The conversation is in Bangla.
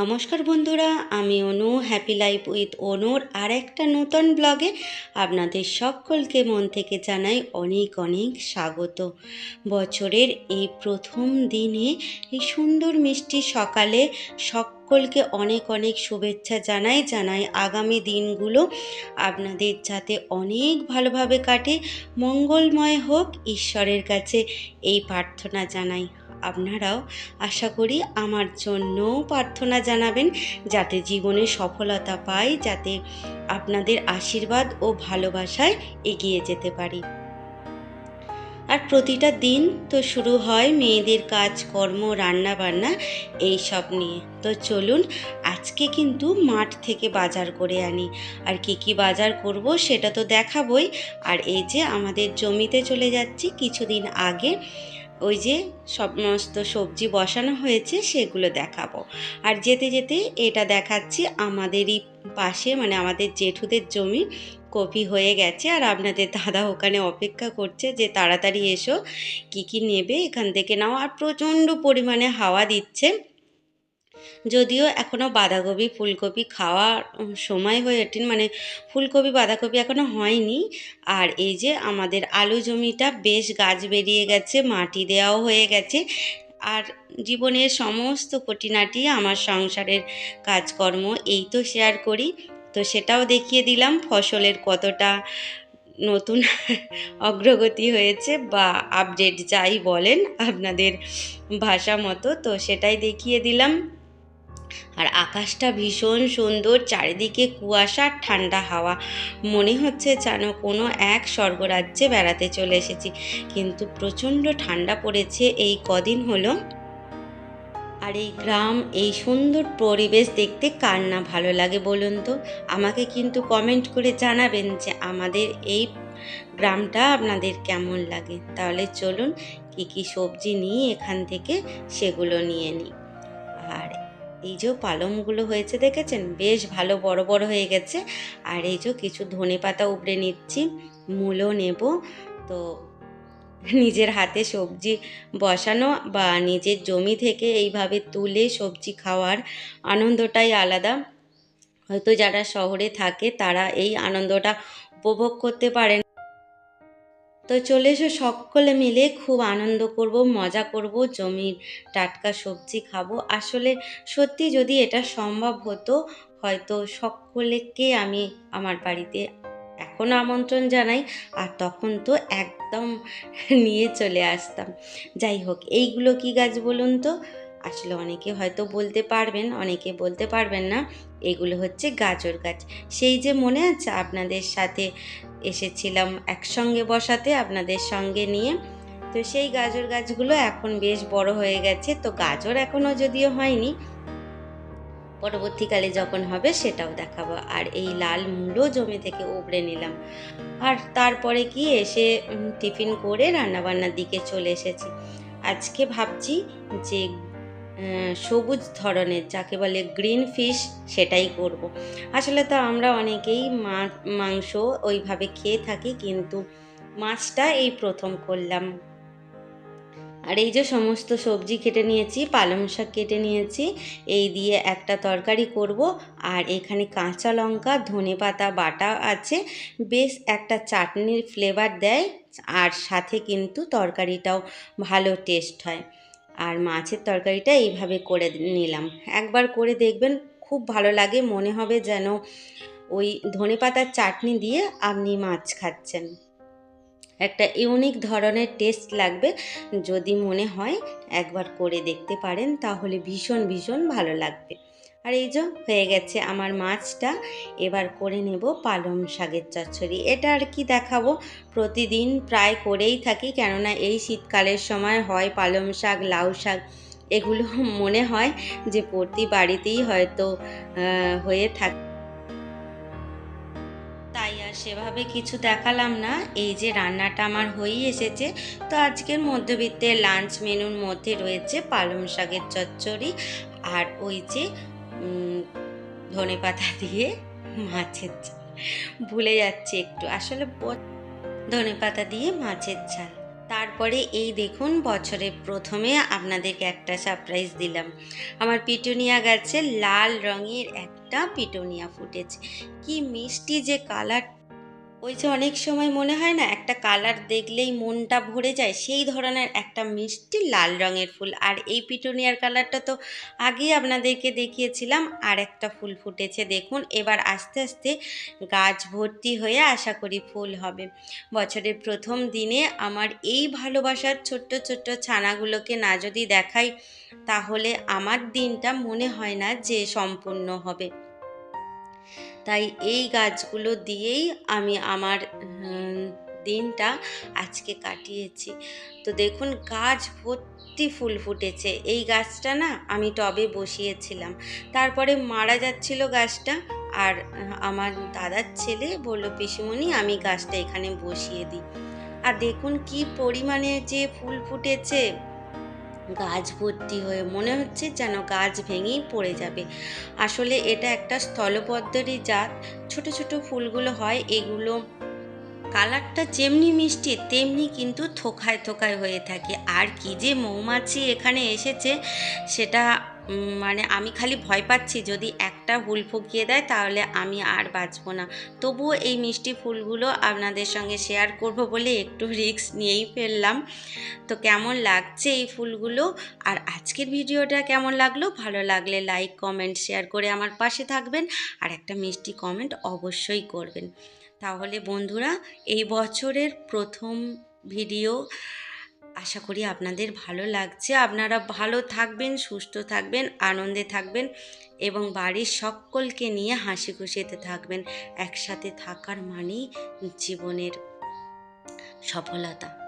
নমস্কার বন্ধুরা, আমি অনু হ্যাপি লাইফ উইথ অনুর আর একটা নতুন ব্লগে আপনাদের সকলকে মন থেকে জানাই অনেক অনেক স্বাগত। বছরের এই প্রথম দিনে এই সুন্দর মিষ্টি সকালে সকলকে অনেক অনেক শুভেচ্ছা জানাই জানাই আগামী দিনগুলো আপনাদের যাতে অনেক ভালোভাবে কাটে। মঙ্গলময় হোক, ঈশ্বরের কাছে এই প্রার্থনা জানাই। আপনারাও আশা করি আমার জন্যও প্রার্থনা জানাবেন, যাতে জীবনে সফলতা পাই, যাতে আপনাদের আশীর্বাদ ও ভালোবাসায় এগিয়ে যেতে পারি। আর প্রতিটা দিন তো শুরু হয় মেয়েদের কাজ, কর্ম, রান্না বান্না, এই সব নিয়ে। তো চলুন, আজকে কিন্তু মাঠ থেকে বাজার করে আনি। আর কি কি বাজার করব সেটা তো দেখাবই। আর এই যে আমাদের জমিতে চলে যাচ্ছি কিছুদিন আগে, ওই যে সমস্ত সবজি বসানো হয়েছে সেগুলো দেখাবো। আর যেতে যেতে এটা দেখাচ্ছি আমাদেরই পাশে মানে আমাদের জেঠুদের জমি। কপি হয়ে গেছে আর আপনাদের দাদা ওখানে অপেক্ষা করছে যে তাড়াতাড়ি এসো, কি কি নেবে এখান থেকে নাও। আর প্রচণ্ড পরিমাণে হাওয়া দিচ্ছে। যদিও এখনও বাঁধাকপি, ফুলকপি খাওয়ার সময় হয়ে ওঠেন মানে ফুলকপি, বাঁধাকপি এখনও হয়নি। আর এই যে আমাদের আলু জমিটা বেশ গাছ বেরিয়ে গেছে, মাটি দেওয়াও হয়ে গেছে। আর জীবনের সমস্ত খুঁটিনাটি, আমার সংসারের কাজকর্ম, এই তো শেয়ার করি। তো সেটাও দেখিয়ে দিলাম ফসলের কতটা নতুন অগ্রগতি হয়েছে বা আপডেট যাই বলেন আপনাদের ভাষা মতো, তো সেটাই দেখিয়ে দিলাম। আর আকাশটা ভীষণ সুন্দর, চারিদিকে কুয়াশা, ঠান্ডা হাওয়া। মনে হচ্ছে যেন কোনো এক স্বর্গরাজ্যে বেড়াতে চলে এসেছি। কিন্তু প্রচণ্ড ঠান্ডা পড়েছে, এই কদিন হলো। আর এই গ্রাম, এই সুন্দর পরিবেশ দেখতে কার না ভালো লাগে বলুন তো? আমাকে কিন্তু কমেন্ট করে জানাবেন যে আমাদের এই গ্রামটা আপনাদের কেমন লাগে। তাহলে চলুন কী কী সবজি নিই এখান থেকে সেগুলো নিয়ে নিই আর এই যে পালংগুলো হয়েছে দেখেছেন? বেশ ভালো বড় বড় হয়ে গেছে। আর এই যে কিছু ধনে পাতা উপড়ে নিচ্ছি। মূলও নেব। তো নিজের হাতে সবজি বসানো বা নিজের জমি থেকে এইভাবে তুলে সবজি খাওয়ার আনন্দটাই আলাদা। হয়তো যারা শহরে থাকে তারা এই আনন্দটা উপভোগ করতে পারেন। তো চলে এসো সকলে মিলে খুব আনন্দ করব, মজা করব, জমির টাটকা সবজি খাব। আসলে সত্যি যদি এটা সম্ভব হতো, হয়তো সকলকে আমি আমার বাড়িতে এখনও আমন্ত্রণ জানাই, আর তখন তো একদম নিয়ে চলে আসতাম। যাই হোক, এইগুলো কি গাছ বলুন তো? আসলে অনেকে হয়তো বলতে পারবেন, অনেকে বলতে পারবেন না। এগুলো হচ্ছে গাজর গাছ। সেই যে মনে আছে, আপনাদের সাথে এসেছিলাম একসঙ্গে বসাতে, আপনাদের সঙ্গে নিয়ে। তো সেই গাজর গাছগুলো এখন বেশ বড় হয়ে গেছে। তো গাজর এখনও যদিও হয়নি পরবর্তীকালে যখন হবে সেটাও দেখাবো। আর এই লাল মূলও জমি থেকে উবড়ে নিলাম। আর তারপরে কি এসে টিফিন করে রান্নাবান্নার দিকে চলে এসেছি। আজকে ভাবছি যে সবুজ ধরনের যাকে বলে গ্রিন ফিশ সেটাই করব। আসলে তো আমরা অনেকেই মাংস ওইভাবে খেয়ে থাকি, কিন্তু মাছটা এই প্রথম করলাম। আর এই যে সমস্ত সবজি কেটে নিয়েছি, পালং শাক কেটে নিয়েছি, এই দিয়ে একটা তরকারি করব। আর এখানে কাঁচা লঙ্কা, ধনে পাতা, বাটা আছে। বেশ একটা চাটনির ফ্লেভার দেয় আর সাথে কিন্তু তরকারিটাও ভালো টেস্ট হয়। আর মাছের তরকারিটা এইভাবে করে নিলাম। একবার করে দেখবেন, খুব ভালো লাগে, মনে হবে যেন ওই ধনে পাতার চাটনি দিয়ে আপনি মাছ খাচ্ছেন। একটা ইউনিক ধরনের টেস্ট লাগবে। যদি মনে হয় একবার করে দেখতে পারেন, তাহলে ভীষণ ভীষণ ভালো লাগবে। আর এই যে হয়ে গেছে আমার মাছটা, এবার করে নেব পালং শাকের চচ্চড়ি। এটা আর কি দেখাবো? প্রতিদিন প্রায় করেই থাকি, কেননা এই শীতকালের সময় হয় পালং শাক, লাউ শাক। এগুলো মনে হয় যে প্রতি বাড়িতেই হয়তো হয়ে থাকে সেভাবে কিছু দেখালাম না। এই যে রান্নাটা আমার হয়েই এসেছে। তো আজকের মধ্যবিত্তের লাঞ্চ মেনুর মধ্যে রয়েছে পালং শাকের চচ্চড়ি আর ওই যে ধনে পাতা দিয়ে মাছের ঝাল। ভুলে যাচ্ছি একটু। আসলে ধনে পাতা দিয়ে মাছের ঝাল। তারপরে এই দেখুন, বছরের প্রথমে আপনাদেরকে একটা সারপ্রাইজ দিলাম। আমার পিটুনিয়া গাছে লাল রঙের একটা পিটুনিয়া ফুটেছে। কি মিষ্টি যে কালার ওই যে অনেক সময় মনে হয় না, একটা কালার দেখলেই মনটা ভরে যায়, সেই ধরনের একটা মিষ্টি লাল রঙের ফুল। আর এই পিটুনিয়ার কালারটা তো আগেই আপনাদেরকে দেখিয়েছিলাম, আর একটা ফুল ফুটেছে, দেখুন। এবার আস্তে আস্তে গাছ ভর্তি হয়ে আশা করি ফুল হবে। বছরের প্রথম দিনে আমার এই ভালোবাসার ছোট্ট ছোট্ট ছানাগুলোকে না যদি দেখাই, তাহলে আমার দিনটা মনে হয় না যে সম্পূর্ণ হবে। তাই এই গাছগুলো দিয়েই আমি আমার দিনটা আজকে কাটিয়েছি। তো দেখুন, গাছ ভর্তি ফুল ফুটেছে। এই গাছটা না আমি টবে বসিয়েছিলাম। তারপরে মারা যাচ্ছিল গাছটা আর আমার দাদার ছেলে বলল, পিসিমণি, আমি গাছটা এখানে বসিয়ে দিই। আর দেখুন কি পরিমাণে যে ফুল ফুটেছে। গাছ ভর্তি হয়ে মনে হচ্ছে যেন গাছ ভেঙেই পড়ে যাবে। আসলে এটা একটা স্থলপদ্মেরই জাত। ছোট ছোট ফুলগুলো হয়, এগুলো কালারটা যেমনি মিষ্টি, তেমনি কিন্তু থোকায় থোকায় হয়ে থাকে। আর কি যে মৌমাছি এখানে এসেছে, সেটা মানে আমি খালি ভয় পাচ্ছি, যদি একটা হুল ফুকিয়ে দেয় তাহলে আমি আর বাঁচবো না। তবুও এই মিষ্টি ফুলগুলো আপনাদের সঙ্গে শেয়ার করব বলে একটু রিস্ক নিয়েই ফেললাম। তো কেমন লাগছে এই ফুলগুলো? আর আজকের ভিডিওটা কেমন লাগল? ভালো লাগলে লাইক কমেন্ট শেয়ার করে আমার পাশে থাকবেন। আর একটা মিষ্টি কমেন্ট অবশ্যই করবেন। তাহলে বন্ধুরা, এই বছরের প্রথম ভিডিও আশা করি আপনাদের ভালো লাগছে। আপনারা ভালো থাকবেন, সুস্থ থাকবেন, আনন্দে থাকবেন এবং বাড়ির সকলকে নিয়ে হাসি খুশিতে থাকবেন। একসাথে থাকার মানেই জীবনের সফলতা।